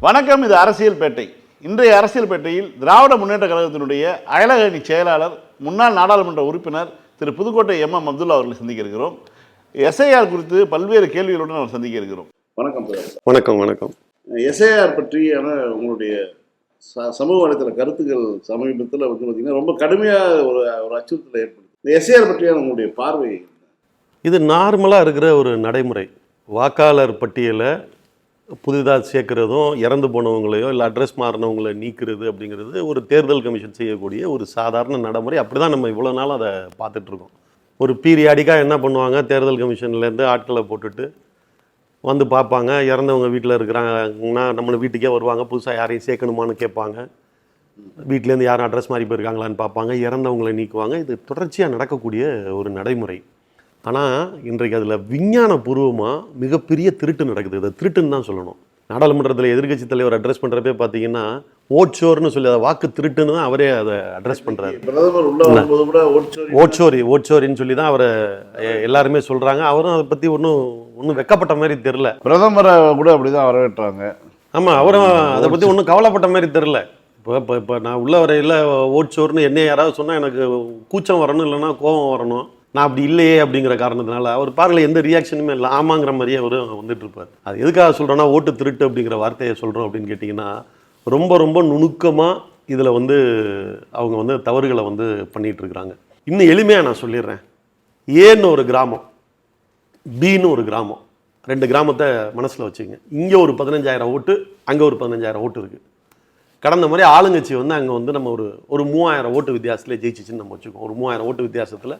வணக்கம் இது அரசியல் பேட்டை இன்றைய அரசியல் பேட்டையில் திராவிட முன்னேற்ற கழகத்தினுடைய அயலகணி செயலாளர் முன்னாள் நாடாளுமன்ற உறுப்பினர் திரு புதுக்கோட்டை எம். எம். அப்துல்லா அவர்களை சந்திக்க இருக்கிறோம். எஸ்ஐஆர் குறித்து பல்வேறு கேள்விகளுடன் அவர் சந்திக்க இருக்கிறோம். வணக்கம் வணக்கம் வணக்கம். எஸ்ஐஆர் பற்றியான உங்களுடைய ச- சமூக வலைத்தள கருத்துக்கள் சமீபத்தில் வந்து பார்த்தீங்கன்னா ரொம்ப கடுமையாக ஒரு ஒரு அச்சுறுத்தலை ஏற்படுது இந்த எஸ்ஐஆர் பற்றியான உங்களுடைய பார்வை இது நார்மலாக இருக்கிற ஒரு நடைமுறை. வாக்காளர் பட்டியலை புதிதாக சேர்க்குறதும் இறந்து போனவங்களையோ இல்லை அட்ரஸ் மாறினவங்களை நீக்கிறது அப்படிங்கிறது ஒரு தேர்தல் கமிஷன் செய்யக்கூடிய ஒரு சாதாரண நடைமுறை. அப்படி தான் நம்ம இவ்வளோ நாள் அதை பார்த்துட்ருக்கோம் ஒரு பீரியாடிக்காக என்ன பண்ணுவாங்க? தேர்தல் கமிஷன்லேருந்து ஆட்களை போட்டுட்டு வந்து பார்ப்பாங்க. இறந்தவங்க வீட்டில் இருக்கிறாங்கன்னா நம்மளை வீட்டுக்கே வருவாங்க. புதுசாக யாரையும் சேர்க்கணுமான்னு கேட்பாங்க. வீட்டிலேருந்து யாரும் அட்ரஸ் மாறி போயிருக்காங்களான்னு பார்ப்பாங்க. இறந்தவங்களை நீக்குவாங்க. இது தொடர்ச்சியாக நடக்கக்கூடிய ஒரு நடைமுறை. ஆனால் இன்றைக்கு அதில் விஞ்ஞானபூர்வமாக மிகப்பெரிய திருட்டு நடக்குது. இதை திருட்டுன்னு தான் சொல்லணும். நாடாளுமன்றத்தில் எதிர்க்கட்சி தலைவர் அட்ரஸ் பண்ணுறப்பே பார்த்தீங்கன்னா ஓட்சோர்னு சொல்லி அதை வாக்கு திருட்டுன்னு தான் அவரே அதை அட்ரஸ் பண்ணுறாரு ஓட்சோரி. ஓட்சோரி ஓட்சோரின்னு சொல்லி தான் அவரை எல்லாருமே சொல்கிறாங்க அவரும் அதை பற்றி ஒன்றும் ஒன்றும் வெக்கப்பட்ட மாதிரி தெரில பிரதமரை கூட அப்படிதான் வரவேற்றாங்க. ஆமாம் அவரும் அதை பற்றி ஒன்றும் கவலைப்பட்ட மாதிரி தெரில இப்போ இப்போ இப்போ நான் உள்ள வரையில் ஓட்சோர்னு என்ன யாராவது சொன்னால் எனக்கு கூச்சம் வரணும் இல்லைன்னா கோபம் வரணும். நான் அப்படி இல்லையே அப்படிங்கிற காரணத்தினால அவர் பாருங்கள் எந்த ரியாக்ஷனுமே இல்லை. ஆமாங்கிற மாதிரியே அவர் வந்துட்டு இருப்பார் அது எதுக்காக சொல்கிறேன்னா ஓட்டு திருட்டு அப்படிங்கிற வார்த்தையை சொல்கிறோம் அப்படின்னு கேட்டிங்கன்னா ரொம்ப ரொம்ப நுணுக்கமாக இதில் வந்து அவங்க வந்து தவறுகளை வந்து பண்ணிகிட்டு இருக்கிறாங்க இன்னும் எளிமையாக நான் சொல்லிடுறேன். ஏன்னு ஒரு கிராமம் பின்னு ஒரு கிராமம். ரெண்டு கிராமத்தை மனசில் வச்சுங்க. இங்கே ஒரு பதினஞ்சாயிரம் ஓட்டு அங்கே ஒரு பதினஞ்சாயிரம் ஓட்டு இருக்குது கடந்த மாதிரி ஆளுங்கட்சி வந்து அங்கே வந்து நம்ம ஒரு ஒரு மூவாயிரம் ஓட்டு வித்தியாசத்தில் ஜெயிச்சிச்சுன்னு நம்ம வச்சுக்கோம் ஒரு மூவாயிரம் ஓட்டு வித்தியாசத்தில்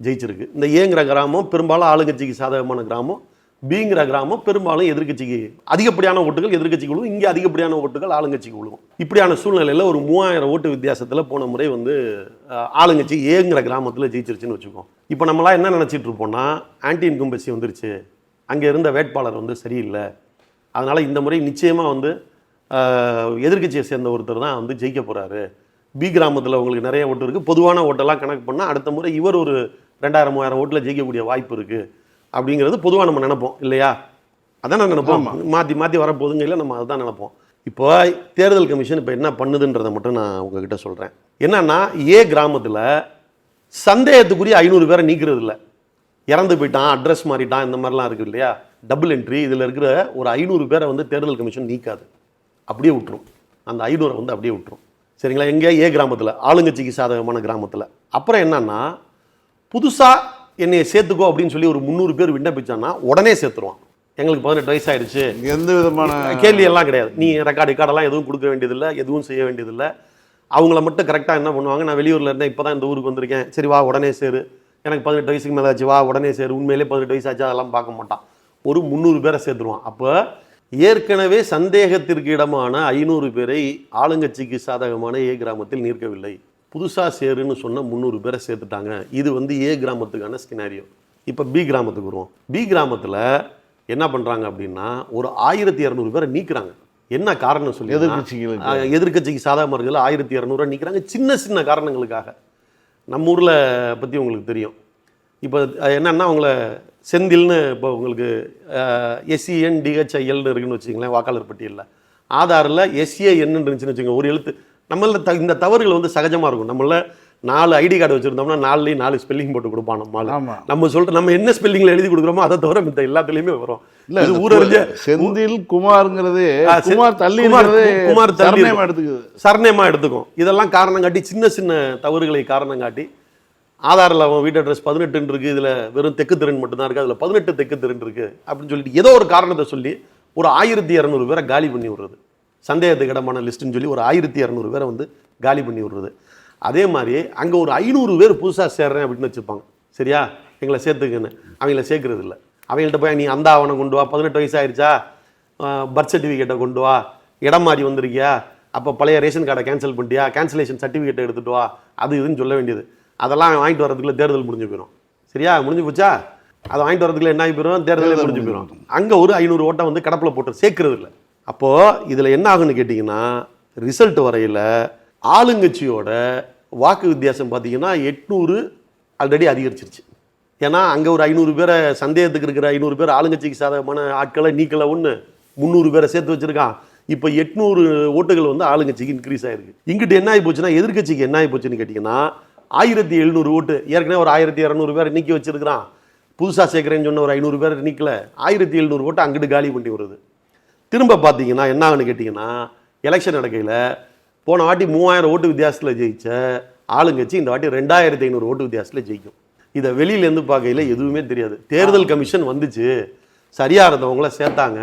ஜெயிச்சிருக்கு. இந்த ஏங்கிற கிராமம் பெரும்பாலும் ஆளுங்கட்சிக்கு சாதகமான கிராமம். பிங்கிற கிராமம் பெரும்பாலும் எதிர்க்கட்சிக்கு அதிகப்படியான ஓட்டுகள் எதிர்க்கட்சிக்கு விழுவும். இங்கே அதிகப்படியான ஓட்டுகள் ஆளுங்கட்சிக்கு விழுவும். இப்படியான சூழ்நிலையில் ஒரு மூவாயிரம் ஓட்டு வித்தியாசத்தில் போன முறை வந்து ஆளுங்கட்சி ஏங்கிற கிராமத்தில் ஜெயிச்சிருச்சுன்னு வச்சுக்கோம் இப்போ நம்மளாம் என்ன நினச்சிட்டு இருப்போம்னா ஆன்டி இன்கம்பன்சி வந்துருச்சு. அங்கே இருந்த வேட்பாளர் வந்து சரியில்லை. அதனால் இந்த முறை நிச்சயமாக வந்து எதிர்கட்சியை எதிர்க்கட்சியை சேர்ந்த ஒருத்தர் தான் வந்து ஜெயிக்க போகிறாரு பி கிராமத்தில் உங்களுக்கு நிறைய ஓட்டு இருக்குது பொதுவான ஓட்டெல்லாம் கணக்கு பண்ணால் அடுத்த முறை இவர் ஒரு ரெண்டாயிரம் மூவாயிரம் ஓட்டில் ஜெயிக்கக்கூடிய வாய்ப்பு இருக்குது அப்படிங்கிறது பொதுவாக நம்ம நினைப்போம் இல்லையா? அதான் நான் நினைப்போம். மாற்றி மாற்றி வரப்போகுதுங்கையில் நம்ம அதுதான் நினைப்போம். இப்போ தேர்தல் கமிஷன் இப்போ என்ன பண்ணுதுன்றதை மட்டும் நான் உங்ககிட்ட சொல்கிறேன் என்னன்னா ஏ கிராமத்தில் சந்தேகத்துக்குரிய ஐநூறு பேரை நீக்கிறது இல்லை. இறந்து போயிட்டான் அட்ரஸ் மாறிட்டான் இந்த மாதிரிலாம் இருக்குது இல்லையா? டபுள் என்ட்ரி இதில் இருக்கிற ஒரு ஐநூறு பேரை வந்து தேர்தல் கமிஷன் நீக்காது. அப்படியே விட்டுரும். அந்த ஐநூறை வந்து அப்படியே விட்டுரும். சரிங்களா? எங்கே ஏ கிராமத்தில் ஆளுங்கட்சிக்கு சாதகமான கிராமத்தில். அப்புறம் என்னன்னா புதுசாக என்னைய சேர்த்துக்கோ அப்படின்னு சொல்லி ஒரு முந்நூறு பேர் விண்ணப்பிச்சான்னா உடனே சேர்த்துருவான். எங்களுக்கு பதினெட்டு வயசாயிடுச்சு. எந்த விதமான கேள்வி எல்லாம் கிடையாது. நீ ரெக்கார்டு ரெக்கார்டெல்லாம் எதுவும் கொடுக்க வேண்டியதில்லை எதுவும் செய்ய வேண்டியதில்லை. அவங்கள மட்டும் கரெக்டாக என்ன பண்ணுவாங்க? நான் வெளியூரில் இருந்தேன் இப்போ தான் இந்த ஊருக்கு வந்திருக்கேன். சரி வா உடனே சேரு. எனக்கு பதினெட்டு வயசுக்கு மேலே ஆச்சு வா உடனே சேரு. உண்மையிலே பதினெட்டு வயசு ஆச்சு அதெல்லாம் பார்க்க மாட்டான். ஒரு முந்நூறு பேரை சேர்த்துருவான். அப்போ ஏற்கனவே சந்தேகத்திற்கு இடமான ஐநூறு பேரை ஆளுங்கட்சிக்கு சாதகமான ஏ கிராமத்தில் நீர்க்கவில்லை. புதுசாக சேருன்னு சொன்ன முந்நூறு பேரை சேர்த்துட்டாங்க. இது வந்து ஏ கிராமத்துக்கான ஸ்கினாரியோ இப்போ பி கிராமத்துக்கு வருவோம். பி கிராமத்தில் என்ன பண்ணுறாங்க அப்படின்னா ஒரு ஆயிரத்தி இரநூறு பேரை நீக்குறாங்க. என்ன காரணம் சொல்லி எதிர்க்கட்சிகளுக்கு. ஆஹ் எதிர்க்கட்சிக்கு சாதகமாக இருக்கிறது ஆயிரத்தி இரநூறுவா நீக்கிறாங்க. சின்ன சின்ன காரணங்களுக்காக. நம்ம ஊரில் பற்றி உங்களுக்கு தெரியும். இப்போ என்னன்னா உங்களை செந்தில்னு இப்போ உங்களுக்கு எஸ்சிஎன் டிஹெச்ஐஎல்னு இருக்குன்னு வச்சுங்களேன் வாக்காளர் பட்டியலில். ஆதாரில் எஸ்ஏஎன்னு இருந்துச்சுன்னு வச்சுக்கோங்க. ஒரு எழுத்து நம்மள த இந்த தவறுகள் வந்து சகஜமாக இருக்கும். நம்மள நாலு ஐடி கார்டு வச்சுருந்தோம்னா நாலுலேயும் நாலு ஸ்பெல்லிங் போட்டு கொடுப்பான் ஆமா. நம்ம சொல்லிட்டு நம்ம என்ன ஸ்பெல்லிங்கில் எழுதி கொடுக்குறோமோ அதை தவிர மித்த எல்லாத்துலேயுமே வரும். இல்ல இது ஊரறிஞ்ச செந்தில் குமார்ங்கிறதே குமார் தள்ளி குமார் தள்ளி. எடுத்துக்குது. சரணயமாக எடுத்துக்கும். இதெல்லாம் காரணம் காட்டி சின்ன சின்ன தவறுகளை காரணம் காட்டி ஆதாரில் அவன் வீட்டு அட்ரஸ் பதினெட்டுன்னு இருக்குது இதில் வெறும் தெக்கு திறன் மட்டும்தான் இருக்குது அதில் பதினெட்டு தெக்கு திறன் இருக்குது அப்படின்னு சொல்லிட்டு ஏதோ ஒரு காரணத்தை சொல்லி ஒரு ஆயிரத்தி இரநூறு பேரை காலி பண்ணி விடுறது. சந்தேகத்துக்கு இடமான லிஸ்ட்டுன்னு சொல்லி ஒரு ஆயிரத்தி இரநூறு பேரை வந்து காலி பண்ணி விடுறது. அதே மாதிரி அங்கே ஒரு ஐநூறு பேர் புதுசாக சேர்றேன் அப்படின்னு வச்சுருப்பாங்க. சரியா? எங்களை சேர்த்துக்கன்னு. அவங்கள சேர்க்கறது இல்லை அவங்கள்ட்ட போய் நீ அந்த ஆவணம் கொண்டு வா. பதினெட்டு வயசு ஆயிடுச்சா பர்த் சர்டிஃபிகேட்டை கொண்டு வா. இடம் மாறி வந்திருக்கியா? அப்போ பழைய ரேஷன் கார்டை கேன்சல் பண்ணிட்டியா? கேன்சலேஷன் சர்டிஃபிகேட்டை எடுத்துட்டு வா. அது இதுன்னு சொல்ல வேண்டியது. அதெல்லாம் வாங்கிட்டு வரதுக்குள்ள தேர்தல் முடிஞ்சு போயிடும் சரியா? முடிஞ்சு போச்சா? அதை வாங்கிட்டு வரதுக்குள்ள என்ன ஆகி போயிடும் தேர்தலே முடிஞ்சு போயிடும் அங்கே ஒரு ஐநூறு ஓட்டை வந்து கடப்பில் போட்டு சேர்க்கறது இல்லை அப்போது இதில் என்ன ஆகுன்னு கேட்டிங்கன்னா ரிசல்ட் வரையில் ஆளுங்கட்சியோட வாக்கு வித்தியாசம் பார்த்தீங்கன்னா எட்நூறு ஆல்ரெடி அதிகரிச்சிருச்சு. ஏன்னா அங்கே ஒரு ஐநூறு பேரை சந்தேகத்துக்கு இருக்கிற ஐநூறு பேர் ஆளுங்கட்சிக்கு சாதகமான ஆட்களை நீக்கலை ஒன்று முந்நூறு பேரை சேர்த்து வச்சுருக்கான். இப்போ எட்நூறு ஓட்டுகள் வந்து ஆளுங்கட்சிக்கு இன்க்ரீஸ் ஆகிருக்கு இங்கிட்டு என்ன ஆகி போச்சுன்னா எதிர்க்கட்சிக்கு என்ன ஆகி போச்சுன்னு கேட்டிங்கன்னா ஆயிரத்தி எழுநூறு ஓட்டு ஏற்கனவே ஒரு ஆயிரத்தி இரநூறு பேர் நீக்கி வச்சுருக்கிறான். புதுசாக சேர்க்குறேன்னு சொன்ன ஒரு ஐநூறு பேர் நிற்கல ஆயிரத்தி எழுநூறு ஓட்டு அங்கிட்டு காலி பண்ணி வருது திரும்ப பார்த்தீங்கன்னா என்ன ஆகுன்னு கேட்டிங்கன்னா எலெக்ஷன் நடக்கையில் போன வாட்டி மூவாயிரம் ஓட்டு வித்தியாசத்தில் ஜெயிச்ச ஆளுங்கட்சி இந்த வாட்டி ரெண்டாயிரத்தி ஐநூறு ஓட்டு வித்தியாசத்தில் ஜெயிக்கும். இதை வெளியிலேருந்து பார்க்கையில் எதுவுமே தெரியாது. தேர்தல் கமிஷன் வந்துச்சு. சரியா இருந்தவங்கள சேர்த்தாங்க.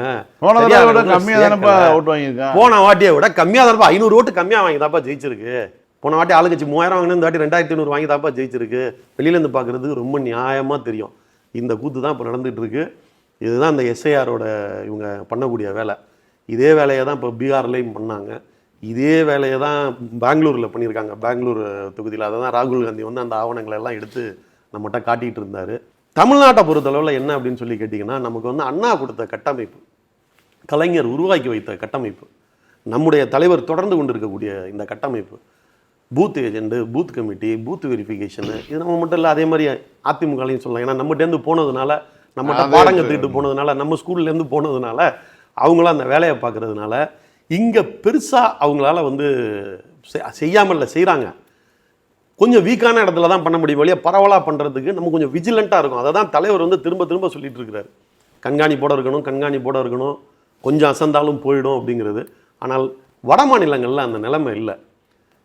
போன வாட்டியை விட கம்மியாக தான்ப்பா ஐநூறு ஓட்டு கம்மியாக வாங்கி தான்ப்பா ஜெயிச்சிருக்கு. போன வாட்டி ஆளுங்கட்சி மூவாயிரம் வாங்கினது இந்த வாட்டி ரெண்டாயிரத்தி ஐநூறு வாங்கி தான்ப்பா ஜெயிச்சிருக்கு வெளியிலேருந்து பார்க்குறதுக்கு ரொம்ப நியாயமாக தெரியும். இந்த கூத்து தான் இப்போ நடந்துட்டு இருக்கு. இதுதான் இந்த எஸ்ஐஆரோட இவங்க பண்ணக்கூடிய வேலை. இதே வேலையை தான் இப்போ பீகார்லேயும் பண்ணாங்க. இதே வேலையை தான் பெங்களூரில் பண்ணியிருக்காங்க. பெங்களூர் தொகுதியில். அதை தான் ராகுல் காந்தி வந்து அந்த ஆவணங்களை எல்லாம் எடுத்து நம்மகிட்ட காட்டிகிட்டு இருந்தார். தமிழ்நாட்டை பொறுத்தளவில் என்ன அப்படின்னு சொல்லி கேட்டிங்கன்னா நமக்கு வந்து அண்ணா கொடுத்த கட்டமைப்பு கலைஞர் உருவாக்கி வைத்த கட்டமைப்பு நம்முடைய தலைவர் தொடர்ந்து கொண்டு இருக்கக்கூடிய இந்த கட்டமைப்பு booth agent booth committee booth verification இது நம்ம மட்டும் இல்லை அதே மாதிரி அதிமுகலையும் சொல்லலாம். ஏன்னா நம்மகிட்டேருந்து போனதுனால நம்மகிட்ட அதே பாடம் கற்றுக்கிட்டு போனதுனால நம்ம ஸ்கூல்லேருந்து போனதுனால அவங்களாம் அந்த வேலையை பார்க்கறதுனால இங்கே பெருசாக அவங்களால வந்து செய்யாமல் இல்லை செய்கிறாங்க கொஞ்சம் வீக்கான இடத்துல தான் பண்ண முடியும் வழியா பரவலாக பண்ணுறதுக்கு நம்ம கொஞ்சம் விஜிலண்ட்டாக இருக்கும் அதை தான் தலைவர் வந்து திரும்ப திரும்ப சொல்லிட்டு இருக்கிறாரு. கண்காணிப்போட இருக்கணும் கண்காணிப்போட இருக்கணும். கொஞ்சம் அசந்தாலும் போயிடும் அப்படிங்கிறது. ஆனால் வட மாநிலங்களில் அந்த நிலைமை இல்லை.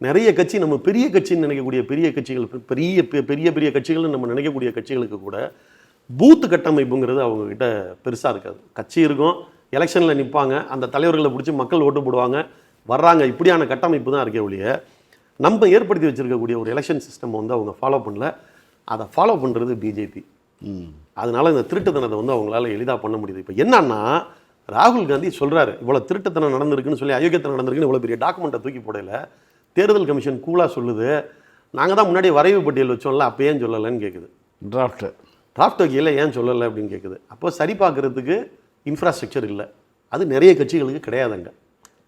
நிறைய கட்சி நம்ம பெரிய கட்சின்னு நினைக்கக்கூடிய பெரிய கட்சிகள் பெரிய பெரிய பெரிய கட்சிகள்னு நம்ம நினைக்கக்கூடிய கட்சிகளுக்கு கூட பூத்து கட்டமைப்புங்கிறது அவங்க கிட்ட பெருசாக இருக்காது. கட்சி இருக்கும் எலெக்ஷனில் நிற்பாங்க அந்த தலைவர்களை பிடிச்சி மக்கள் ஓட்டு போடுவாங்க வர்றாங்க. இப்படியான கட்டமைப்பு தான் இருக்கே ஒழிய நம்ம ஏற்படுத்தி வச்சிருக்கக்கூடிய ஒரு எலெக்ஷன் சிஸ்டம் வந்து அவங்க ஃபாலோ பண்ணல. அதை ஃபாலோ பண்ணுறது பிஜேபி. அதனால இந்த திருட்டுத்தனத்தை வந்து அவங்களால எளிதாக பண்ண முடியுது. இப்போ என்னன்னா ராகுல் காந்தி சொல்றாரு இவ்வளோ திருட்டுத்தனம் நடந்திருக்குன்னு சொல்லி அயோக்கியத்தனம் நடந்திருக்குன்னு இவ்வளோ பெரிய டாக்குமெண்ட்டை தூக்கி போடல. தேர்தல் கமிஷன் கூலாக சொல்லுது. நாங்கள் தான் முன்னாடி வரைவு பட்டியல் வச்சோம்ல அப்போ ஏன் சொல்லலைன்னு கேட்குது டிராஃப்ட் டிராஃப்ட் வகையில் ஏன் சொல்லலை அப்படின்னு கேட்குது அப்போ சரி பார்க்கறதுக்கு இன்ஃப்ராஸ்ட்ரக்சர் இல்லை. அது நிறைய கட்சிகளுக்கு கிடையாதுங்க.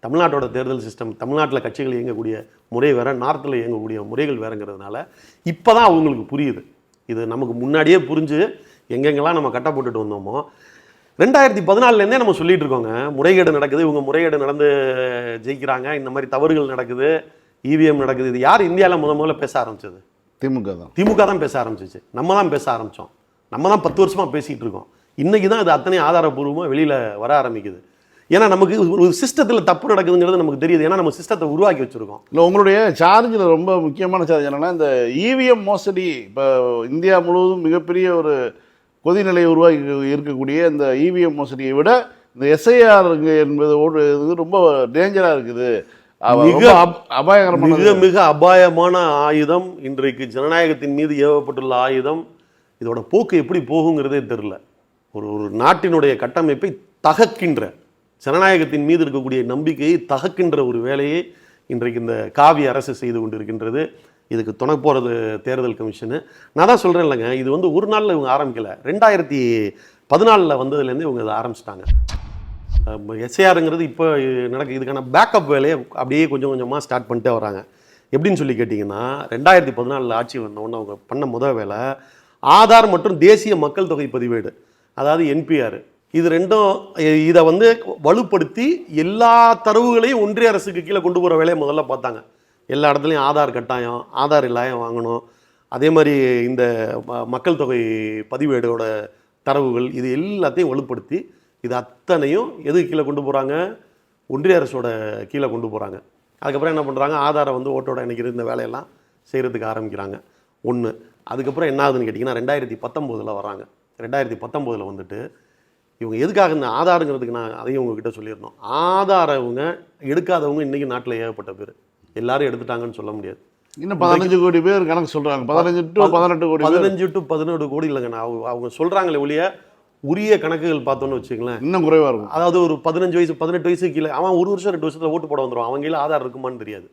தமிழ்நாட்டோட தேர்தல் சிஸ்டம் தமிழ்நாட்டில் கட்சிகள் இயங்கக்கூடிய முறை வேற நார்த்தில் இயங்கக்கூடிய முறைகள் வேறங்கிறதுனால இப்போ தான் அவங்களுக்கு புரியுது. இது நமக்கு முன்னாடியே புரிஞ்சு எங்கெங்கெல்லாம் நம்ம கட்ட போட்டுட்டு வந்தோமோ. ரெண்டாயிரத்தி பதினாலுலேருந்தே நம்ம சொல்லிட்டு இருக்கோங்க. முறைகேடு நடக்குது இவங்க முறைகேடு நடந்து ஜெயிக்கிறாங்க இந்த மாதிரி தவறுகள் நடக்குது இவிஎம் நடக்குது. இது யார் இந்தியாவில் முத முதல்ல பேச ஆரம்பிச்சது? திமுக தான். திமுக தான் பேச ஆரம்பிச்சிச்சு. நம்ம தான் பேச ஆரம்பித்தோம் நம்ம தான் பத்து வருஷமாக பேசிகிட்டு இருக்கோம். இன்றைக்கி தான் இது அத்தனை ஆதாரபூர்வமாக வெளியில் வர ஆரம்பிக்குது. ஏன்னா நமக்கு ஒரு சிஸ்டத்தில் தப்பு நடக்குதுங்கிறது நமக்கு தெரியுது. ஏன்னா நம்ம சிஸ்டத்தை உருவாக்கி வச்சுருக்கோம். இல்லை உங்களுடைய சார்ஜில் ரொம்ப முக்கியமான சார்ஜ் என்னன்னா இந்த இவிஎம் மோசடி இப்போ இந்தியா முழுவதும் மிகப்பெரிய ஒரு கொதிநிலை உருவாக்கி இருக்கக்கூடிய இந்த இவிஎம் மோசடியை விட இந்த எஸ்ஐஆர் என்பது ரொம்ப டேஞ்சராக இருக்குது. மிக- ரொம்ப அப- அபாயகரமானது. மிக மிக அபாயமான ஆயுதம் இன்றைக்கு ஜனநாயகத்தின் மீது ஏவப்பட்டுள்ள ஆயுதம். இதோட போக்கு எப்படி போகுங்கிறதே தெரில ஒரு ஒரு நாட்டினுடைய கட்டமைப்பை தகக்கின்ற ஜனநாயகத்தின் மீது இருக்கக்கூடிய நம்பிக்கையை தகக்கின்ற ஒரு வேலையை இன்றைக்கு இந்த காவி அரசு செய்து கொண்டிருக்கின்றது. இதுக்கு துணை போகிறது தேர்தல் கமிஷனு. நான் தான் சொல்கிறேன் இல்லைங்க இது வந்து ஒரு நாளில் இவங்க ஆரம்பிக்கலை. ரெண்டாயிரத்தி பதினாலில் வந்ததுலேருந்து இவங்க இதை ஆரம்பிச்சிட்டாங்க. எஸ்ஏஆருங்கிறது இப்போ நடக்கு இதுக்கான பேக்கப் வேலையை அப்படியே கொஞ்சம் கொஞ்சமாக ஸ்டார்ட் பண்ணிட்டே வராங்க. எப்படின்னு சொல்லி கேட்டிங்கன்னா ரெண்டாயிரத்தி பதினாலில் ஆட்சி வந்தோடனே அவங்க பண்ண முதல் வேலை ஆதார் மற்றும் தேசிய மக்கள் தொகை பதிவேடு அதாவது என்பிஆர் இது ரெண்டும் இதை வந்து வலுப்படுத்தி எல்லா தரவுகளையும் ஒன்றிய அரசுக்கு கீழே கொண்டு போகிற வேலையை முதல்ல பார்த்தாங்க. எல்லா இடத்துலையும் ஆதார் கட்டாயம் ஆதார் இல்லாயம் வாங்கணும். அதே மாதிரி இந்த ம- மக்கள் தொகை பதிவேடோட தரவுகள் இது எல்லாத்தையும் வலுப்படுத்தி இது அத்தனையும் எது கீழே கொண்டு போகிறாங்க ஒன்றிய அரசோட கீழே கொண்டு போகிறாங்க அதுக்கப்புறம் என்ன பண்ணுறாங்க ஆதாரை வந்து ஓட்டோட இணைக்கிற இந்த வேலையெல்லாம் செய்கிறதுக்கு ஆரம்பிக்கிறாங்க. ஒன்று அதுக்கப்புறம் என்ன ஆகுதுன்னு கேட்டிங்கன்னா ரெண்டாயிரத்தி பத்தொம்போதில் வராங்க. ரெண்டாயிரத்தி பத்தொம்போதில் வந்துட்டு இவங்க எதுக்காக இந்த ஆதாருங்கிறதுக்கு நான் அதையும் உங்ககிட்ட சொல்லியிருந்தோம். ஆதார இவங்க எடுக்காதவங்க இன்றைக்கி நாட்டில் ஏகப்பட்ட பேர். எல்லாரும் எடுத்துட்டாங்கன்னு சொல்ல முடியாது. இன்னும் பதினஞ்சு கோடி பேர் கணக்கு சொல்றாங்க. பதினஞ்சு டு பதினெட்டு கோடி பதினஞ்சு டு பதினேழு கோடி இல்லைங்க. நான் அவங்க அவங்க சொல்கிறாங்களே ஒழிய உரிய கணக்குகள் பார்த்தோன்னு வச்சுங்களேன் இன்னும் குறைவா இருக்கும். அதாவது ஒரு பதினஞ்சு வயசு பதினெட்டு வயசு கீழே அவன் ஒரு வருஷம் ரெண்டு வருஷத்துல ஓட்டு போட வந்துருவான். அவங்க கையில ஆதார் இருக்குமான்னு தெரியாது.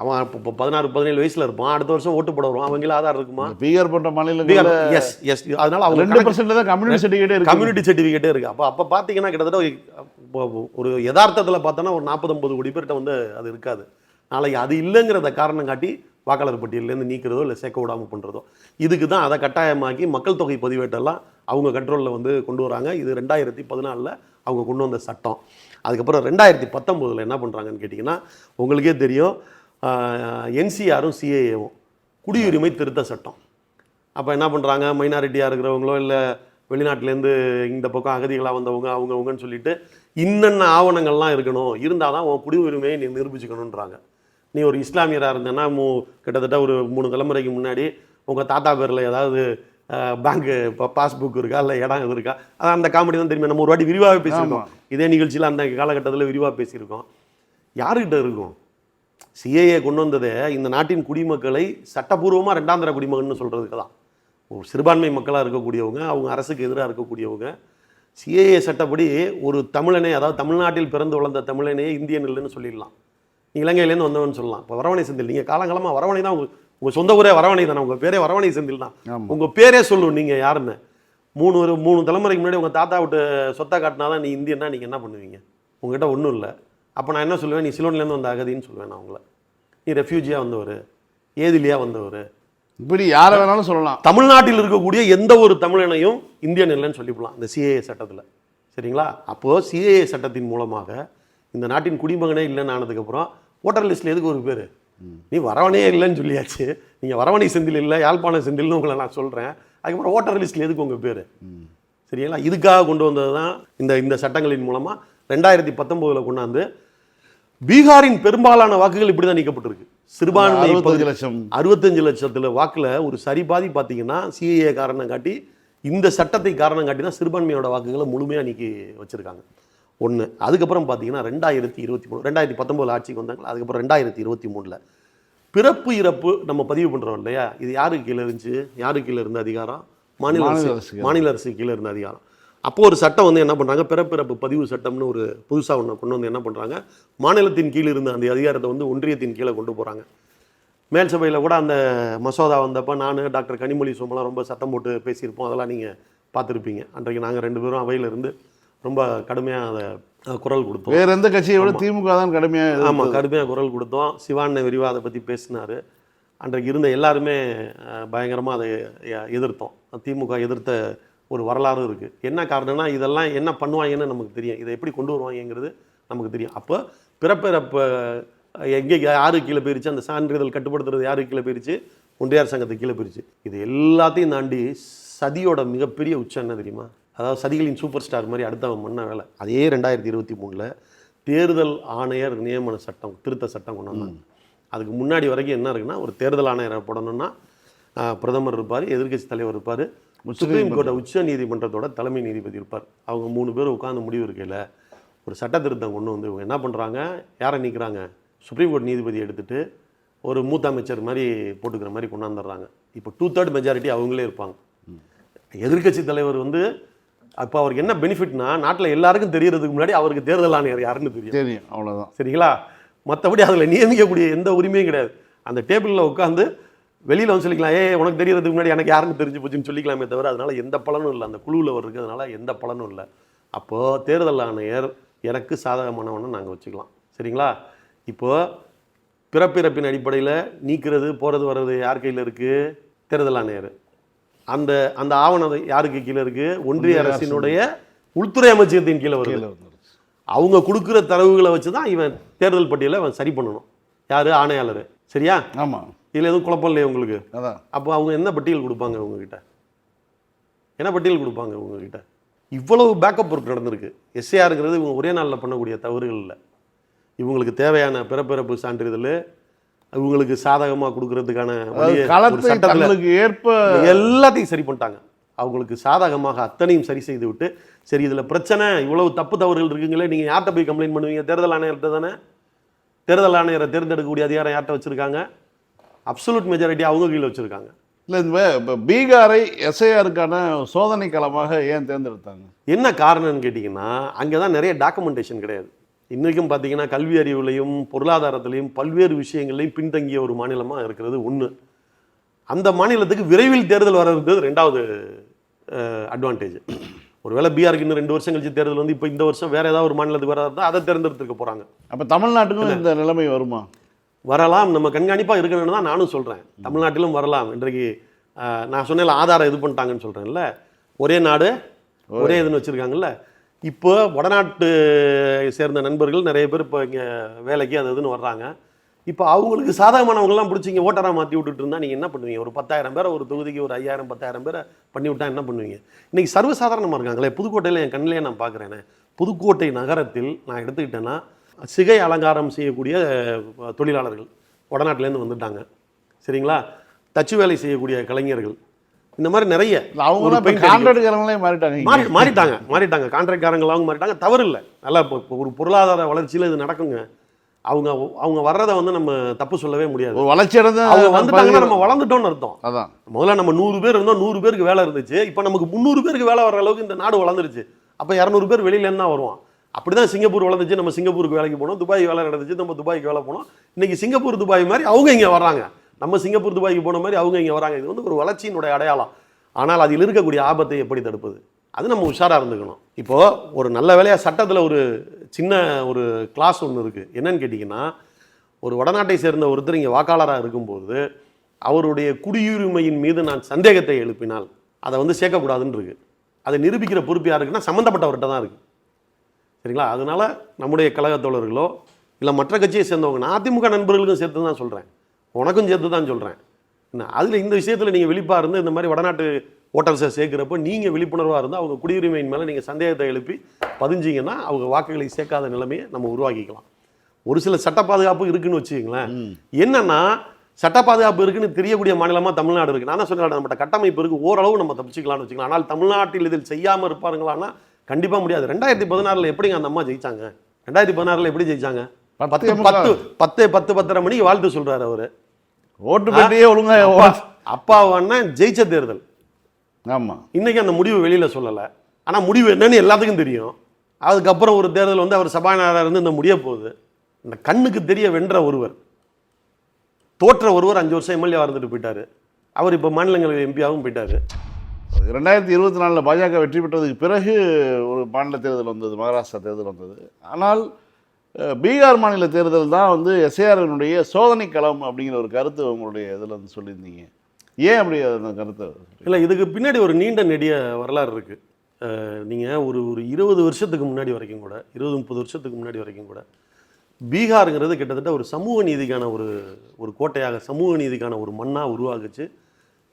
அவன் இப்போ பதினாறு பதினேழு வயசுல இருப்பான். அடுத்த வருஷம் ஓட்டு போட வருவான். அவங்க கையில ஆதார் இருக்குமா? பீகார் போன்ற மாநிலங்கள்ல எஸ் எஸ் அதனால அவங்க ரெண்டு பர்சன்ட் தான் கம்யூனிட்டி சர்டிஃபிகேட்டே இருக்கு. கம்யூனிட்டி சர்டிஃபிகேட்டே இருக்கு. அப்போ அப்போ பார்த்தீங்கன்னா கிட்டத்தட்ட ஒரு- யதார்த்தத்தில் பார்த்தோன்னா ஒரு நாற்பத்தொம்பது கோடி பேர்கிட்ட வந்து அது இருக்காது. நாளைக்கு அது இல்லைங்கிறத காரணம் காட்டி வாக்காளர் பட்டியலேருந்து நீக்கிறதோ இல்லை சேர்க்க விடாமல் பண்ணுறதோ இதுக்கு தான் அதை கட்டாயமாக்கி மக்கள் தொகை பதிவேட்டெல்லாம் அவங்க கண்ட்ரோலில் வந்து கொண்டு வராங்க. இது ரெண்டாயிரத்தி பதினாலில் அவங்க கொண்டு வந்த சட்டம். அதுக்கப்புறம் ரெண்டாயிரத்தி பத்தொம்போதில் என்ன பண்ணுறாங்கன்னு கேட்டிங்கன்னா உங்களுக்கே தெரியும் என்சிஆரும் சிஏஏவும் குடியுரிமை திருத்த சட்டம். அப்போ என்ன பண்ணுறாங்க மைனாரிட்டியாக இருக்கிறவங்களோ இல்லை வெளிநாட்டிலேருந்து இந்த பக்கம் அகதிகளாக வந்தவங்க அவங்க அவங்கன்னு சொல்லிட்டு இன்னென்ன ஆவணங்கள்லாம் இருக்கணும்? இருந்தால் தான் உன் குடியுரிமையை நீ நிரூபிச்சுக்கணுன்றாங்க நீ ஒரு இஸ்லாமியராக இருந்தேன்னா மூ கிட்டத்தட்ட ஒரு மூணு தலைமுறைக்கு முன்னாடி உங்கள் தாத்தா பேரில் ஏதாவது பேங்க்கு பாஸ்புக் இருக்கா? இல்லை இடம் இது இருக்கா? அதான் அந்த காமெடி தான் தெரியுமா. நம்ம ஒரு வாட்டி விரிவாக பேசியிருக்கோம். இதே நிகழ்ச்சியில் அந்த காலகட்டத்தில் விரிவாக பேசியிருக்கோம். யாருக்கிட்ட இருக்கும்? சிஏஏ கொண்டு வந்ததே இந்த நாட்டின் குடிமக்களை சட்டபூர்வமாக ரெண்டாந்தர குடிமகன்னு சொல்கிறதுக்கு தான். ஒரு சிறுபான்மை மக்களாக இருக்கக்கூடியவங்க அவங்க அரசுக்கு எதிராக இருக்கக்கூடியவங்க சிஏஏ சட்டப்படி ஒரு தமிழனே அதாவது தமிழ்நாட்டில் பிறந்து வளர்ந்த தமிழனே இந்தியன் இல்லைன்னு சொல்லிடலாம். இலங்கையிலேருந்து வந்தவன்னு சொல்லலாம். இப்போ வரவணை செந்தில் நீங்கள் காலங்காலமாக வரவணை தான் உங்கள் உங்கள் சொந்த ஊரே வரவணை தானே உங்கள் பேரே வரவணை செந்தில் தான். உங்கள் பேரே சொல்லும் நீங்கள் யாருன்னு. மூணு ஒரு மூணு தலைமுறைக்கு முன்னாடி உங்கள் தாத்தா விட்டு சொத்தை காட்டினா தான் நீ இந்தியன்னா நீங்கள் என்ன பண்ணுவீங்க? உங்ககிட்ட ஒன்றும் இல்லை. அப்போ நான் என்ன சொல்லுவேன்? நீ சிலோன்லேருந்து வந்த அகதின்னு சொல்லுவேன் நான் உங்களை. நீ ரெஃப்யூஜியாக வந்தவர் ஏதிலியாக வந்தவர். இப்படி யாரை வேணாலும் சொல்லலாம். தமிழ்நாட்டில் இருக்கக்கூடிய எந்த ஒரு தமிழனையும் இந்தியன் இல்லைன்னு சொல்லிவிடலாம் இந்த சிஏஏ சட்டத்தில். சரிங்களா? அப்போது சிஏஏ சட்டத்தின் மூலமாக இந்த நாட்டின் குடிமகனே இல்லைன்னு ஆனதுக்கப்புறம் ஓட்டர் லிஸ்ட்டில் எதுக்கு ஒரு பேர்? நீ வரவனே இல்லைன்னு சொல்லியாச்சு. நீங்கள் வரவணை செந்தில் இல்லை யாழ்ப்பாண செந்தில்னு உங்களை நான் சொல்கிறேன் அதுக்கப்புறம் ஓட்டர் லிஸ்ட்டில் எதுக்கு உங்கள் பேர்? சரிங்களா? இதுக்காக கொண்டு வந்தது தான் இந்த இந்த சட்டங்களின் மூலமாக ரெண்டாயிரத்தி பத்தொம்போதில் கொண்டாந்து பீகாரின் பெரும்பாலான வாக்குகள் இப்படி தான் நீக்கப்பட்டிருக்கு. சிறுபான்மை அறுபத்தஞ்சு லட்சம். அறுபத்தஞ்சு லட்சத்தில் வாக்கில் ஒரு சரி பாதி பார்த்தீங்கன்னா சிஏஏ காரணம் காட்டி இந்த சட்டத்தை காரணம் காட்டி தான் சிறுபான்மையோட வாக்குகளை முழுமையாக நீக்கி வச்சுருக்காங்க. ஒன்று அதுக்கப்புறம் பார்த்தீங்கன்னா ரெண்டாயிரத்தி இருபத்தி மூணு ரெண்டாயிரத்தி பத்தொம்போதில் ஆட்சிக்கு வந்தாங்களா அதுக்கப்புறம் ரெண்டாயிரத்தி இருபத்தி மூணில். பிறப்பு இறப்பு நம்ம பதிவு பண்ணுறோம் இல்லையா? இது யாருக்கு கீழே இருந்துச்சு? யாருக்கு கீழே இருந்த அதிகாரம்? மாநில அரசு. மாநில அரசு கீழே இருந்த அதிகாரம். அப்போ ஒரு சட்டம் வந்து என்ன பண்ணுறாங்க பிறப்பிறப்பு பதிவு சட்டம்னு ஒரு புதுசாக ஒன்று கொண்டு வந்து என்ன பண்ணுறாங்க மாநிலத்தின் கீழ் இருந்த அந்த அதிகாரத்தை வந்து ஒன்றியத்தின் கீழே கொண்டு போகிறாங்க மேல் சபையில் கூட அந்த மசோதா வந்தப்போ நான் டாக்டர் கனிமொழி சோமலாம் ரொம்ப சத்தம் போட்டு பேசியிருப்போம். அதெல்லாம் நீங்கள் பார்த்துருப்பீங்க. அன்றைக்கு நாங்கள் ரெண்டு பேரும் அவையில இருந்து ரொம்ப கடுமையாக அதை குரல் கொடுத்தோம். வேற எந்த கட்சியை விட திமுக தான் கடுமையாக ஆமாம் கடுமையாக குரல் கொடுத்தோம். சிவாண்ண விரிவாக அதை பற்றி பேசினார். அன்றைக்கு இருந்த எல்லாருமே பயங்கரமாக அதை எதிர்த்தோம். திமுக எதிர்த்த ஒரு வரலாறு இருக்குது என்ன காரணம்னா இதெல்லாம் என்ன பண்ணுவாங்கன்னு நமக்கு தெரியும். இதை எப்படி கொண்டு வருவாங்கங்கிறது நமக்கு தெரியும். அப்போ பிறப்பிறப்ப எங்கே யாரு கீழே போயிருச்சு? அந்த சான்றிதழ் கட்டுப்படுத்துறது யாரு கீழே போயிருச்சு? ஒன்றியார் சங்கத்தை கீழே போயிருச்சு. இது எல்லாத்தையும் தாண்டி சதியோட மிகப்பெரிய உச்சம் என்ன தெரியுமா? அதாவது சதிகளின் சூப்பர் ஸ்டார் மாதிரி அடுத்தவன் பண்ண வேலை. அதே ரெண்டாயிரத்தி இருபத்தி மூணில் தேர்தல் ஆணையர் நியமன சட்டம் திருத்த சட்டம் கொண்டு வந்தாங்க. அதுக்கு முன்னாடி வரைக்கும் என்ன இருக்குன்னா ஒரு தேர்தல் ஆணையரை போடணும்னா பிரதமர் இருப்பார் எதிர்க்கட்சி தலைவர் இருப்பார். சுப்ரீம் கோர்ட் உச்ச நீதிமன்றத்தோட தலைமை நீதிபதி இருப்பார். அவங்க மூணு பேர் உட்காந்து முடிவு இருக்கையில் ஒரு சட்ட திருத்தம் கொண்டு வந்து இவங்க என்ன பண்ணுறாங்க யாரை நிற்கிறாங்க சுப்ரீம் கோர்ட் நீதிபதி எடுத்துட்டு ஒரு மூத்த அமைச்சர் மாதிரி போட்டுக்கிற மாதிரி கொண்டாந்துடுறாங்க. இப்போ டூ தேர்ட் மெஜாரிட்டி அவங்களே இருப்பாங்க. எதிர்க்கட்சி தலைவர் வந்து அப்போ அவருக்கு என்ன பெனிஃபிட்னா நாட்டில் எல்லாருக்கும் தெரியறதுக்கு முன்னாடி அவருக்கு தேர்தல் ஆணையர் யாருன்னு தெரியும். தெரியும் அவ்வளவுதான். சரிங்களா? மற்றபடி அதில் நியமிக்கக்கூடிய எந்த உரிமையும் கிடையாது. அந்த டேபிளில் உட்காந்து வெளியில் வந்து சொல்லிக்கலாம் ஏ உனக்கு தெரியறதுக்கு முன்னாடி எனக்கு யாருன்னு தெரிஞ்சு போச்சுன்னு சொல்லிக்கலாமே தவிர அதனால எந்த பலனும் இல்லை. அந்த குழுவில் இருக்கிறதுனால எந்த பலனும் இல்லை. அப்போது தேர்தல் ஆணையர் எனக்கு சாதகமானவனை நாங்கள் வச்சுக்கலாம். சரிங்களா? இப்போது பிறப்பிறப்பின் அடிப்படையில் நீக்கிறது போகிறது வர்றது யார் கையில் இருக்குது தேர்தல் ஆணையர். அந்த அந்த ஆவணம் யாருக்கு கீழே இருக்குது ஒன்றிய அரசினுடைய உள்துறை அமைச்சகத்தின் கீழே வருது. அவங்க கொடுக்குற தரவுகளை வச்சு தான் இவன் தேர்தல் பட்டியலை அவன் சரி பண்ணணும். யார்? ஆணையாளர். சரியா? ஆமா. இதில் எதுவும் குழப்பம் இல்லையா உங்களுக்கு? அதான். அப்போ அவங்க என்ன பட்டியல் கொடுப்பாங்க உங்ககிட்ட? என்ன பட்டியல் கொடுப்பாங்க உங்ககிட்ட? இவ்வளவு பேக்கப் ஒர்க் நடந்திருக்கு. எஸ்ஏஆருங்கிறது இவங்க ஒரே நாளில் பண்ணக்கூடிய தவறுகள் இல்லை. இவங்களுக்கு தேவையான பிறப்பிறப்பு சான்றிதழ் இவங்களுக்கு சாதகமாக கொடுக்கறதுக்கான அதாவது வழியை ஒரு களத்தை சட்டத்துல தங்களுக்கு ஏற்ப எல்லாத்தையும் சரி பண்ணிட்டாங்க. அவங்களுக்கு சாதகமாக அத்தனையும் சரி செய்து விட்டு சரி இதில் பிரச்சனை இவ்வளவு தப்பு தவறுகள் இருக்குங்களே நீங்கள் யார்கிட்ட போய் கம்ப்ளைண்ட் பண்ணுவீங்க? தேர்தல் ஆணையர்கிட்ட தானே? தேர்தல் ஆணையரை தேர்ந்தெடுக்கக்கூடிய அதிகாரம் யார்கிட்ட வச்சுருக்காங்க? அப்சல்யூட் மெஜாரிட்டி அவங்க கீழே வச்சுருக்காங்க. இல்லை இப்போ பீகாரை எஸ்ஐஆருக்கான சோதனை களமாக ஏன் தேர்ந்தெடுத்தாங்க? என்ன காரணம்னு கேட்டிங்கன்னா அங்கே தான் நிறைய டாக்குமெண்டேஷன் கிடையாது. இன்றைக்கும் பார்த்தீங்கன்னா கல்வி அறிவுலையும் பொருளாதாரத்திலையும் பல்வேறு விஷயங்களையும் பின்தங்கிய ஒரு மாநிலமாக இருக்கிறது ஒன்று அந்த மாநிலத்துக்கு விரைவில் தேர்தல் வர்றது ரெண்டாவது அட்வான்டேஜ் ஒருவேளை பீகாருக்கு இன்னும் ரெண்டு வருஷம் கழிச்சு தேர்தல் வந்து இப்போ இந்த வருஷம் வேற ஏதாவது ஒரு மாநிலத்துக்கு வர அதை தேர்ந்தெடுத்துக்க போகிறாங்க அப்போ தமிழ்நாட்டுக்கும் இந்த நிலைமை வருமா? வரலாம் நம்ம கண்காணிப்பாக இருக்கணும்னு தான் நானும் சொல்கிறேன் தமிழ்நாட்டிலும் வரலாம். இன்றைக்கு நான் சொன்னேன்ல ஆதாரம் இது பண்ணிட்டாங்கன்னு சொல்கிறேன்ல ஒரே நாடு ஒரே. இதுன்னு வச்சுருக்காங்கல்ல. இப்போ வடநாட்டு சேர்ந்த நண்பர்கள் நிறைய பேர் இப்போ இங்கே வேலைக்கு அது இதுன்னு வர்றாங்க. இப்போ அவங்களுக்கு சாதகமானவங்கலாம் பிடிச்சி இங்கே ஓட்டராக மாற்றி விட்டுட்டு இருந்தால் நீங்கள் என்ன பண்ணுவீங்க? ஒரு பத்தாயிரம் பேரை ஒரு தொகுதிக்கு ஒரு ஐயாயிரம் பத்தாயிரம் பேரை பண்ணி விட்டா என்ன பண்ணுவீங்க? இன்னைக்கு சர்வசாதாரணமாக இருக்காங்களே புதுக்கோட்டையில் என் கண்ணிலே நான் பார்க்குறேனே புதுக்கோட்டை நகரத்தில் நான் எடுத்துக்கிட்டேன்னா சிகை அலங்காரம் செய்யக்கூடிய தொழிலாளர்கள் வடநாட்டிலேருந்து வந்துட்டாங்க. சரிங்களா? தச்சு வேலை செய்யக்கூடிய கலைஞர்கள். இந்த மாதிரி நிறைய அவங்க கான்ட்ராக்ட்காரங்களே மாறிட்டாங்க. மாறி மாறிட்டாங்க மாறிட்டாங்க. கான்ட்ராக்ட்காரங்களாகவும் மாறிட்டாங்க. தவறு இல்லை. நல்லா இப்போ ஒரு பொருளாதார வளர்ச்சியில் இது நடக்குங்க. அவங்க அவங்க வர்றதை வந்து நம்ம தப்பு சொல்லவே முடியாது. ஒரு வளர்ச்சி அடைந்த அவங்க வந்துட்டாங்கன்னா. நம்ம வளர்ந்துட்டோம்னு அர்த்தம். அதான். முதல்ல நம்ம நூறு பேர் இருந்தோம் நூறு பேருக்கு வேலை இருந்துச்சு. இப்போ நமக்கு முந்நூறு பேருக்கு வேலை வர அளவுக்கு இந்த நாடு வளர்ந்துருச்சு. அப்போ இரநூறு பேர் வெளியிலேருந்து தான் வருவான். அப்படி தான் சிங்கப்பூர் வளர்ந்துச்சு நம்ம சிங்கப்பூருக்கு வேலைக்கு போனோம் துபாய் வேலை நடந்துச்சு நம்ம துபாய்க்கு வேலை போனோம். இன்னைக்கு சிங்கப்பூர் துபாய் மாதிரி அவங்க இங்கே வர்றாங்க. நம்ம சிங்கப்பூர் துபாய்க்கு போன மாதிரி அவங்க இங்கே வராங்க இது வந்து ஒரு வளர்ச்சியினுடைய அடையாளம். ஆனால் அதில் இருக்கக்கூடிய ஆபத்தை எப்படி தடுப்பது? அது நம்ம உஷாராக இருந்துக்கணும். இப்போது ஒரு நல்ல வேலையாக சட்டத்தில் ஒரு சின்ன ஒரு கிளாஸ் ஒன்று இருக்குது என்னன்னு கேட்டிங்கன்னா ஒரு வடநாட்டை சேர்ந்த ஒருத்தர் இங்கே வாக்காளராக இருக்கும்போது அவருடைய குடியுரிமையின் மீது நான் சந்தேகத்தை எழுப்பினால் அதை வந்து சேர்க்கக்கூடாதுன்னு இருக்குது அதை நிரூபிக்கிற பொறுப்பு யாருக்குன்னா சம்மந்தப்பட்டவர்கிட்ட தான் இருக்குது சரிங்களா? அதனால நம்முடைய கழகத் தோழர்களோ இல்லை மற்ற கட்சியை சேர்ந்தவங்க நான் அதிமுக நண்பர்களுக்கும் சேர்த்து தான் சொல்கிறேன் உனக்கும் சேர்த்து தான் சொல்கிறேன் என்ன? அதில் இந்த விஷயத்தில் நீங்கள் விழிப்பாக இருந்து இந்த மாதிரி வடநாட்டு ஓட்டர்ஸை சேர்க்குறப்போ நீங்கள் விழிப்புணர்வாக இருந்து அவங்க குடியுரிமையின் மேலே நீங்கள் சந்தேகத்தை எழுப்பி பதிஞ்சிங்கன்னா அவங்க வாக்குகளை சேர்க்காத நிலைமையை நம்ம உருவாக்கிக்கலாம். ஒரு சில சட்ட பாதுகாப்பு இருக்குன்னு வச்சுக்கங்களேன். என்னன்னா சட்ட பாதுகாப்பு இருக்குன்னு தெரியக்கூடிய மாநிலமா தமிழ்நாடு இருக்கு. நான் தான் சொன்னேன் நம்மகிட்ட கட்டமைப்பு இருக்கு. ஓரளவு நம்ம தப்பிச்சுக்கலாம்னு வச்சுக்கலாம் ஆனால் தமிழ்நாட்டில் இதில் செய்யாம இருப்பாருங்களான்னா கண்டிப்பா முடியாது. ரெண்டாயிரத்தி பதினாறுல எப்படிங்க அந்த அம்மா ஜெயிச்சாங்க? ரெண்டாயிரத்தி பதினாறுல எப்படி ஜெயிச்சாங்க? பத்து பத்து. பத்து பத்து பத்து பத்தரை மணிக்கு வாழ்த்து சொல்றாரு அவரு. ஓட்டு பெட்டியே ஒழுங்கா அப்பா- அண்ணன் ஜெயிச்ச தேர்தல். ஆமா. இன்னைக்கு அந்த முடிவு வெளியில சொல்லலை. ஆனா முடிவு என்னன்னு எல்லாத்துக்கும் தெரியும். அதுக்கப்புறம் ஒரு தேர்தல் வந்து அவர் சபாநாயகராக இருந்து இந்த முடிய போகுது. இந்த கண்ணுக்கு தெரிய வென்ற ஒருவர். தோற்ற ஒருவர் அஞ்சு வருஷம் எம்எல்ஏ இருந்துட்டு போயிட்டாரு. அவர் இப்போ மாநிலங்களவை எம்பியாகவும் போயிட்டாரு. ரெண்டாயிரத்தி இருபத்தி நாலில் பாஜக வெற்றி பெற்றதுக்கு பிறகு ஒரு மாநில தேர்தல் வந்தது மகாராஷ்டிரா தேர்தல் வந்தது. ஆனால் பீகார் மாநில தேர்தல் தான் வந்து எஸ்ஏஆரினுடைய சோதனை களம் அப்படிங்கிற ஒரு கருத்து உங்களுடைய இதில் வந்து சொல்லியிருந்தீங்க. ஏன் அப்படி அந்த கருத்து இல்லை இதுக்கு பின்னாடி ஒரு நீண்ட நெடிய வரலாறு இருக்குது நீங்கள் ஒரு ஒரு இருபது வருஷத்துக்கு முன்னாடி வரைக்கும் கூட இருபது முப்பது வருஷத்துக்கு முன்னாடி வரைக்கும் கூட பீகாருங்கிறது கிட்டத்தட்ட ஒரு சமூக நீதிக்கான ஒரு ஒரு கோட்டையாக சமூக நீதிக்கான ஒரு மண்ணாக உருவாகுச்சு.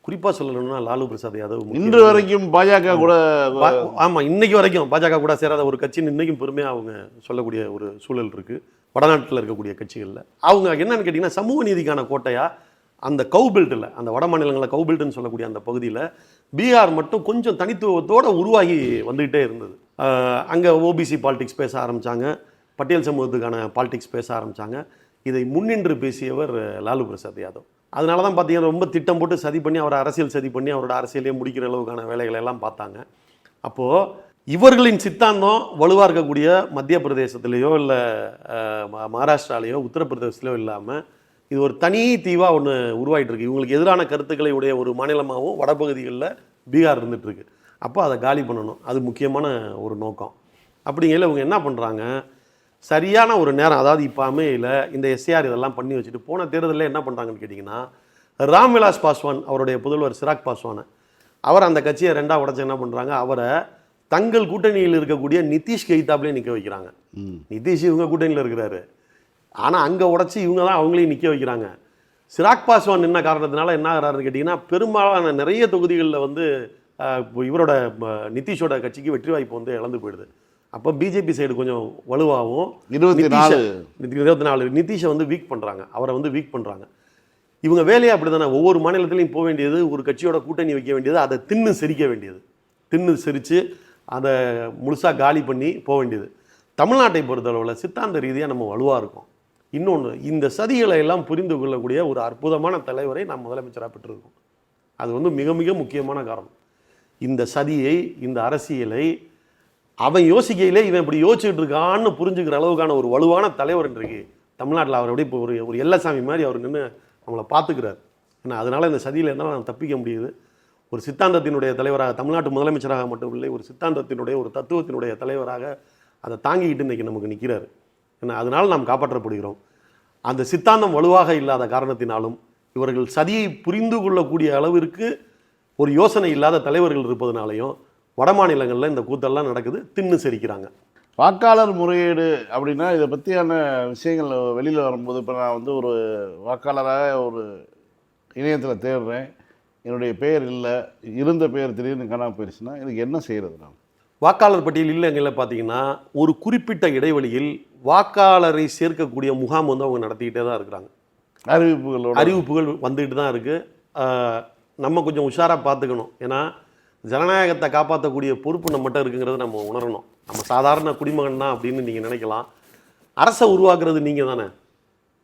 குறிப்பா சொல்லணும்னா லாலு பிரசாத் யாதவ் இன்று வரைக்கும் பாஜக கூட பா- ஆமா இன்னைக்கு வரைக்கும் பாஜக கூட சேராத ஒரு கட்சின்னு இன்னைக்கும் பெருமையா அவங்க சொல்லக்கூடிய ஒரு சூழல் இருக்கு. வடநாட்டில் இருக்கக்கூடிய கட்சிகள்ல. அவங்க என்னன்னு கேட்டிங்கன்னா சமூக நீதிக்கான கோட்டையா அந்த கவு பெல்ட்டில் அந்த வட மாநிலங்களில் கவு பெல்ட்னு சொல்லக்கூடிய அந்த பகுதியில் பீகார் மட்டும் கொஞ்சம் தனித்துவத்தோட உருவாகி வந்துகிட்டே இருந்தது. அங்க ஓபிசி பாலிடிக்ஸ் பேச ஆரம்பிச்சாங்க. பட்டியல் சமூகத்துக்கான பாலிடிக்ஸ் பேச ஆரம்பிச்சாங்க. இதை முன்னின்று பேசியவர் லாலு பிரசாத் யாதவ். அதனால தான் பார்த்தீங்கன்னா ரொம்ப திட்டம் போட்டு சதி பண்ணி அவரை அரசியல் சதி பண்ணி அவரோட அரசியலே முடிக்கிற அளவுக்கான வேலைகளை எல்லாம் பார்த்தாங்க. அப்போது இவர்களின் சித்தாந்தம் வலுவாக இருக்கக்கூடிய மத்திய பிரதேசத்துலேயோ இல்லை மகாராஷ்டிராலேயோ உத்தரப்பிரதேசத்துலையோ இல்லாமல் இது ஒரு தனி தீவாக ஒன்று உருவாகிட்டு இருக்கு. இவங்களுக்கு எதிரான கருத்துக்களை உடைய ஒரு மாநிலமாகவும் வடபகுதிகளில் பீகார் இருந்துகிட்ருக்கு அப்போ அதை காலி பண்ணணும். அது முக்கியமான ஒரு நோக்கம். அப்படிங்கையில் இவங்க என்ன பண்ணுறாங்க சரியான ஒரு நேரம் அதாவது இப்போ அமையில இந்த எஸ்ஏஆர் இதெல்லாம் பண்ணி வச்சுட்டு போன தேர்தலில் என்ன பண்ணுறாங்கன்னு கேட்டிங்கன்னா ராம்விலாஸ் பாஸ்வான் அவருடைய புதல்வர் சிராக் பாஸ்வானை அவர் அந்த கட்சியை ரெண்டா உடைச்சு என்ன பண்ணுறாங்க அவரை தங்கள் கூட்டணியில் இருக்கக்கூடிய நிதிஷ் கெய்தாப்லேயே நிற்க வைக்கிறாங்க. நிதிஷ் இவங்க கூட்டணியில் இருக்கிறாரு. ஆனால் அங்கே உடைச்சி இவங்க தான் அவங்களையும் நிற்க வைக்கிறாங்க. சிராக் பாஸ்வான் என்ன காரணத்தினால என்ன ஆகிறாருன்னு கேட்டிங்கன்னா பெரும்பாலான நிறைய தொகுதிகளில் வந்து இவரோட நிதிஷோட கட்சிக்கு வெற்றி வாய்ப்பு வந்து இழந்து போயிடுது. அப்போ பிஜேபி சைடு கொஞ்சம் வலுவாகவும் இருபத்தி நாலு. இருபத்தி நாலு. நிதிஷை வந்து வீக் பண்ணுறாங்க அவரை வந்து வீக் பண்ணுறாங்க இவங்க வேலையே அப்படி தானே ஒவ்வொரு மாநிலத்திலையும் போக வேண்டியது ஒரு கட்சியோட கூட்டணி வைக்க வேண்டியது அதை தின்னு செரிக்க வேண்டியது. தின்னு செரித்து அதை முழுசாக காலி பண்ணி போக வேண்டியது. தமிழ்நாட்டை பொறுத்தளவில் சித்தாந்த ரீதியாக நம்ம வலுவாக இருக்கோம். இன்னொன்று இந்த சதிகளை எல்லாம் புரிந்து கொள்ளக்கூடிய ஒரு அற்புதமான தலைவரை நாம் முதலமைச்சராக பெற்றிருக்கோம். அது வந்து மிக மிக முக்கியமான காரணம். இந்த சதியை இந்த அரசியலை அவன் யோசிக்கையிலே இவன் இப்படி யோசிச்சுட்டு இருக்கான்னு புரிஞ்சுக்கிற அளவுக்கான ஒரு வலுவான தலைவர் இன்றைக்கு தமிழ்நாட்டில் அவர் எப்படி இப்போ ஒரு ஒரு எல்லசாமி மாதிரி அவர் நின்று அவங்கள பார்த்துக்கிறார். ஏன்னா அதனால் இந்த சதியில் இருந்தாலும் நம்ம தப்பிக்க முடியுது. ஒரு சித்தாந்தத்தினுடைய தலைவராக தமிழ்நாட்டு முதலமைச்சராக மட்டும் இல்லை ஒரு சித்தாந்தத்தினுடைய ஒரு தத்துவத்தினுடைய தலைவராக அதை தாங்கிக்கிட்டு இன்றைக்கி நமக்கு நிற்கிறார் ஏன்னா அதனால் நாம் காப்பாற்றப்படுகிறோம். அந்த சித்தாந்தம் வலுவாக இல்லாத காரணத்தினாலும் இவர்கள் சதியை புரிந்து கொள்ளக்கூடிய அளவிற்கு ஒரு யோசனை இல்லாத தலைவர்கள் இருப்பதனாலையும் வட மாநிலங்களில் இந்த கூத்தெல்லாம் நடக்குது தின்னு செரிக்கிறாங்க. வாக்காளர் முறையீடு அப்படின்னா இதை பற்றியான விஷயங்கள் வெளியில் வரும்போது இப்போ நான் வந்து ஒரு வாக்காளராக ஒரு இணையத்தில் தேடுறேன். என்னுடைய பெயர் இல்லை இருந்த பெயர் திடீர்னு காணாமல் போயிடுச்சுன்னா இதுக்கு என்ன செய்கிறது நான்? வாக்காளர் பட்டியல் இல்லைங்களில் பார்த்தீங்கன்னா ஒரு குறிப்பிட்ட இடைவெளியில் வாக்காளரை சேர்க்கக்கூடிய முகாம் வந்து அவங்க நடத்திக்கிட்டே தான் இருக்கிறாங்க. அறிவிப்புகளோட. அறிவிப்புகள் வந்துக்கிட்டு தான் இருக்குது நம்ம கொஞ்சம் உஷாராக பார்த்துக்கணும் ஏன்னா ஜனநாயகத்தை காப்பாற்றக்கூடிய பொறுப்பு நம்மகிட்ட இருக்குங்கிறத நம்ம உணரணும். நம்ம சாதாரண குடிமகன் தான் அப்படின்னு நீங்கள் நினைக்கலாம். அரசை உருவாக்குறது நீங்கள் தானே.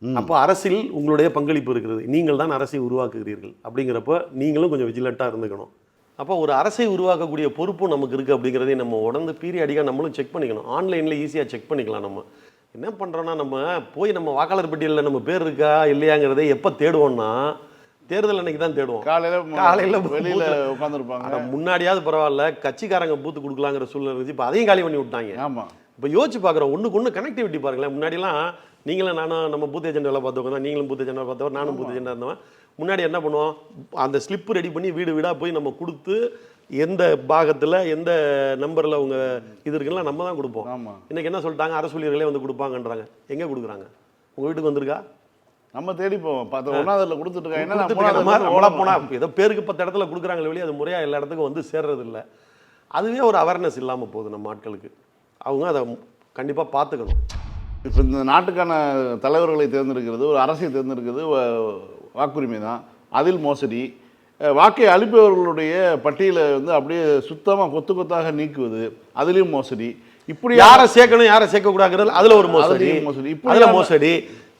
அப்போ அரசில் உங்களுடைய பங்களிப்பு இருக்கிறது. நீங்கள் தான் அரசை உருவாக்குகிறீர்கள் அப்படிங்கிறப்ப நீங்களும் கொஞ்சம் விஜிலண்ட்டாக இருந்துக்கணும். அப்போ ஒரு அரசை உருவாக்கக்கூடிய பொறுப்பும் நமக்கு இருக்குது அப்படிங்கிறதையும் நம்ம உடந்து பீரியடிக்காக நம்மளும் செக் பண்ணிக்கணும். ஆன்லைனில் ஈஸியாக செக் பண்ணிக்கலாம் நம்ம. என்ன பண்ணுறோன்னா நம்ம போய் நம்ம வாக்காளர் பட்டியலில் நம்ம பேர் இருக்கா இல்லையாங்கிறதை எப்போ தேடுவோம்னா தேர்தல் அன்னைக்கு தான் தேடுவோம். காலையில் காலையில வெளியில் உட்காந்துருப்பாங்க முன்னாடியாவது பரவாயில்ல கட்சிக்காரங்க பூத்து கொடுக்கலாங்கிற சூழ்நிலை இருந்துச்சு. இப்போ அதையும் காலி பண்ணி விட்டாங்க. ஆமாம் இப்போ யோசிச்சு பார்க்குறோம் ஒன்றுக்கு ஒன்று கனெக்டிவிட்டி பாருங்களேன். முன்னாடிலாம் நீங்களும் நானும் நம்ம பூத் ஏஜென்ட் வேலை பார்த்தவங்க தான். நீங்களும் பூத் ஏஜென்ட் பார்த்தவர் நானும் பூத் ஏஜென்டாக இருந்தவன். முன்னாடி என்ன பண்ணுவோம் அந்த ஸ்லிப் ரெடி பண்ணி வீடு வீடாக போய் நம்ம கொடுத்து எந்த பாகத்தில் எந்த நம்பரில் அவங்க இது இருக்குல்லாம் நம்ம தான் கொடுப்போம். இன்னைக்கு என்ன சொல்லிட்டாங்க அரசு ஊழியர்களே வந்து கொடுப்பாங்கன்றாங்க. எங்கே கொடுக்குறாங்க? உங்கள் வீட்டுக்கு வந்திருக்கா? நம்ம தேடி போவோம் பத்து ஒன்றாவதுல கொடுத்துட்டு போனா ஏதோ பேருக்கு பத்து இடத்துல கொடுக்குறாங்களே வெளியே அது முறையாக எல்லா இடத்துக்கும் வந்து சேர்றது இல்ல. அதுவே ஒரு அவேர்னஸ் இல்லாமல் போகுது நம்ம ஆட்களுக்கு. அவங்க அதை கண்டிப்பாக பார்த்துக்கணும் இப்போ இந்த நாட்டுக்கான தலைவர்களை தேர்ந்தெடுக்கிறது ஒரு அரசை தேர்ந்தெடுக்கிறது வாக்குரிமை தான். அதில் மோசடி. வாக்கை அளிப்பவர்களுடைய பட்டியலை வந்து அப்படியே சுத்தமாக கொத்து கொத்தாக நீக்குவது அதிலையும் மோசடி. இப்படி யாரை சேர்க்கணும் யாரை சேர்க்கக்கூடாதுங்கிறது அதுல ஒரு மோசடி. மோசடி. இப்படி மோசடி.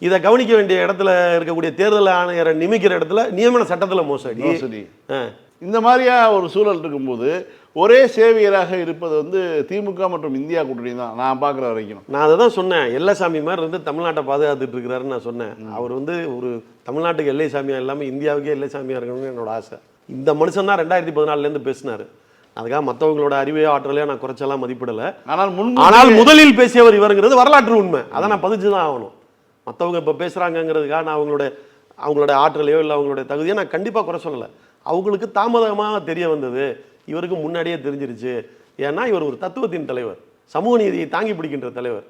இதை கவனிக்க வேண்டிய இடத்துல இருக்கக்கூடிய தேர்தல் ஆணையரை நியமிக்கிற இடத்துல நியமன சட்டத்துல மோசடி. மோசடி. இந்த மாதிரியா ஒரு சூழல் இருக்கும்போது ஒரே சேவியராக இருப்பது வந்து திமுக மற்றும் இந்தியா கூட்டணி தான் நான் பார்க்குற வரைக்கும். நான் அதை தான் சொன்னேன். எல்லைசாமி மாதிரி இருந்து தமிழ்நாட்டை பாதுகாத்துட்டு இருக்கிறாருன்னு நான் சொன்னேன். அவர் வந்து ஒரு தமிழ்நாட்டுக்கு எல்லை சாமியா இல்லாமல் இந்தியாவுக்கே எல்லை சாமியா இருக்கணும்னு என்னோட ஆசை. இந்த மனுஷன் தான் ரெண்டாயிரத்தி பதினாலுலேருந்து பேசினாரு. அதுக்காக மற்றவங்களோட அறிவையோ ஆற்றலையோ நான் குறைச்செல்லாம் மதிப்பிடலை. ஆனால் முன் ஆனால் முதலில் பேசியவர் இவருங்கிறது வரலாற்று உண்மை. அதை நான் பதிச்சு தான் ஆகணும். மற்றவங்க இப்போ பேசுகிறாங்கங்கிறதுக்காக நான் அவங்களோட அவங்களோட ஆற்றலையோ இல்லை அவங்களோட தகுதியை நான் கண்டிப்பாக குறை சொல்லலை. அவங்களுக்கு தாமதமாக தெரிய வந்தது. இவருக்கு முன்னாடியே தெரிஞ்சிருச்சு. ஏன்னா இவர் ஒரு தத்துவத்தின் தலைவர். சமூக நீதியை தாங்கி பிடிக்கின்ற தலைவர்.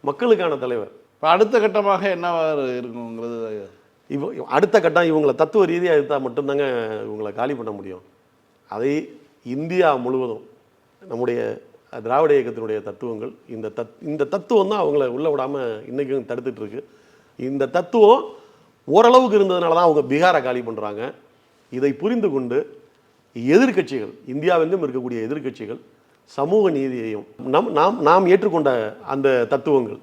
மக்களுக்கான தலைவர். இப்போ அடுத்த கட்டமாக என்னவா இருக்குங்கிறது? இவ அடுத்த கட்டம் இவங்களை தத்துவ ரீதியாக எடுத்தால் மட்டும்தாங்க இவங்களை காலி பண்ண முடியும். அதை இந்தியா முழுவதும் நம்முடைய திராவிட இயக்கத்தினுடைய தத்துவங்கள் இந்த தத் இந்த தத்துவம் தான் அவங்கள உள்ள விடாமல் இன்றைக்கும் தடுத்துட்ருக்கு இந்த தத்துவம் ஓரளவுக்கு இருந்ததுனால தான் அவங்க பீகாரை காலி பண்ணுறாங்க இதை புரிந்து கொண்டு எதிர்க்கட்சிகள் இந்தியாவிலும் இருக்கக்கூடிய எதிர்க்கட்சிகள் சமூக நீதியையும் நம் நாம் நாம் ஏற்றுக்கொண்ட அந்த தத்துவங்கள்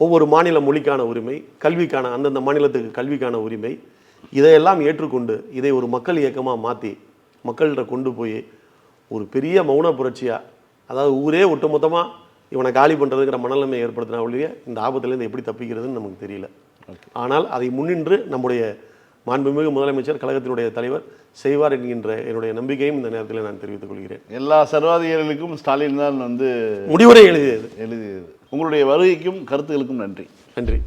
ஒவ்வொரு மாநில மொழிக்கான உரிமை கல்விக்கான அந்தந்த மாநிலத்துக்கு கல்விக்கான உரிமை இதையெல்லாம் ஏற்றுக்கொண்டு இதை ஒரு மக்கள் இயக்கமாக மாற்றி மக்கள்கிட்ட கொண்டு போய் ஒரு பெரிய மௌன புரட்சியாக அதாவது ஊரே ஒட்டுமொத்தமாக இவனை காலி பண்ணுறதுங்கிற மனநிலைமை ஏற்படுத்தினா ஒழிய இந்த ஆபத்துலேருந்து எப்படி தப்பிக்கிறதுன்னு நமக்கு தெரியல. ஆனால் அதை முன்னின்று நம்முடைய மாண்புமிகு முதலமைச்சர் கழகத்தினுடைய தலைவர் செய்வார் என்கின்ற என்னுடைய நம்பிக்கையும் இந்த நேரத்தில் நான் தெரிவித்துக் கொள்கிறேன். எல்லா சர்வாதிகாரிகளுக்கும் ஸ்டாலின் தான் வந்து முடிவுரை எழுதியது. எழுதியது. உங்களுடைய வருகைக்கும் கருத்துகளுக்கும் நன்றி. நன்றி.